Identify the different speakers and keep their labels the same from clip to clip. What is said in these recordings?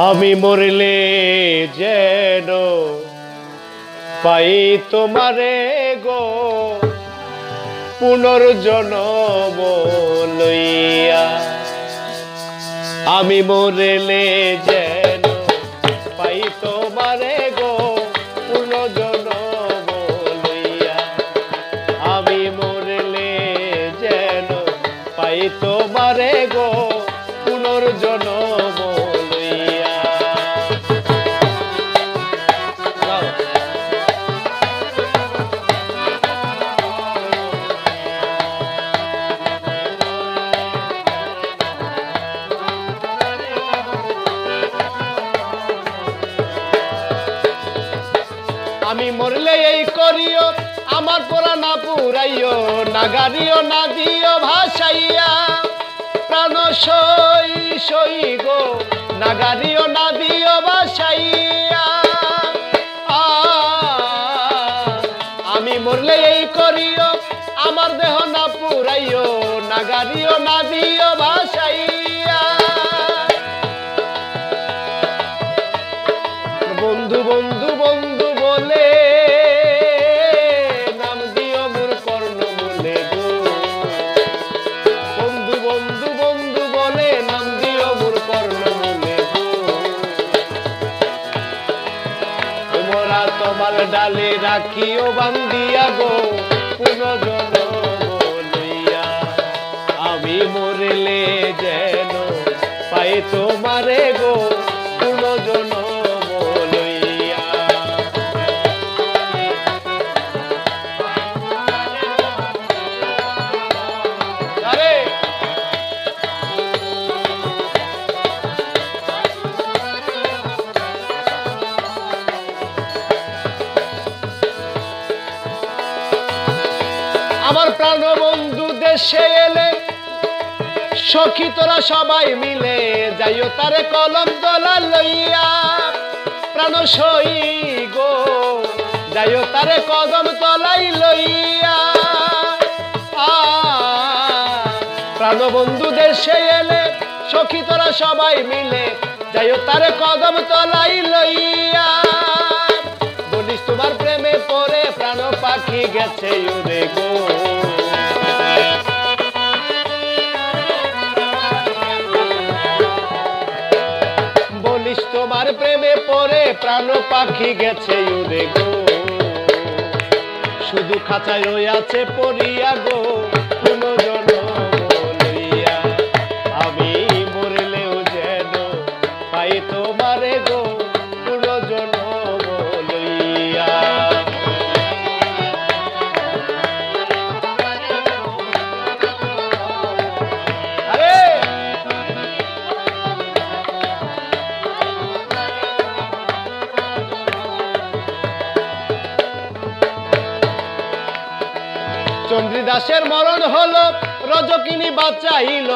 Speaker 1: আমি মরলে যেন পাই তোমারে গো পুনর্জনম লইয়া। আমি মরলে যেন পাই তোমারে গো পুনর্জনম লইয়া। আমি মরলে যেন পাই তোমারে গো পুনর্জনম মরলে এই করিও, আমার পোড়া না পুরাইও, না গাড়িও, না দিও, ভাসাইয়া। প্রাণ সই সই গো, না গাড়িও, না দিও, ভাসাইয়া। আমি মরলে এই করিও, আমার দেহ না পুরাইও, না গাড়িও, না দিও ভাসাইয়া বন্ধু বন্ধু বলে, নাম দিও মোর কর্ণ বলে বন্ধু বন্ধু বন্ধু বলে, নাম দিও মোর কর্ণ বলে তোমরা তোমার ডালে রাখিও বান্দিয়া গো পুনজন লইয়া। আমি মরলে যেন পাই তোমারে গো পুনজন আমার প্রাণ বন্ধু দেশে এলে, সখী তোরা সবাই মিলে যাইও তারে কলম দোলা লইয়া। প্রাণ সই গো যাইও তারে কদম তলাই লইয়া। প্রাণ বন্ধু দেশে এলে, সখী তোরা সবাই মিলে যাইও তারে কদম তলাই লইয়া। তোমার প্রেমে পরে প্রাণ পাখি গেছে গো। বলিস তোমার প্রেমে পরে প্রাণ পাখি গেছে, উড়ে গো। শুধু খাঁচায় আছে পড়িয়া গো। চন্দ্রদাসের মরণ হলো, রজকিনী বাঁচাইল।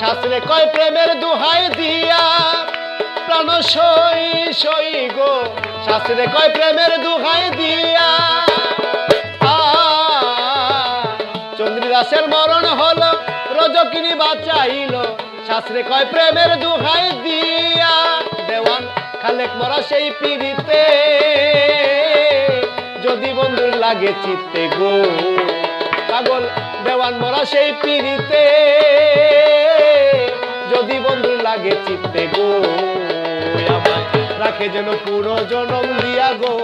Speaker 1: শাস্ত্রে কয়, প্রেমের দুহাই দিয়া প্রাণ সই সই গো। শাস্ত্রে কয়, প্রেমের দুহাই দিয়া চন্দ্রদাসের মরণ হলো, রজকিনী বাঁচাইল। শাস্ত্রে কয়, প্রেমের দুহাই দিয়া দেওয়ান খালেক মরা সেই পিড়িতে। যদি বন্ধুর লাগে চিত্তে গো। পাগল দেওয়ান মরা সেই পিড়িতে। যদি বন্ধু লাগে চিত্তে গো রাখে যেন পুরো জনম দিয়া গো,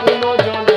Speaker 1: পুরো জনম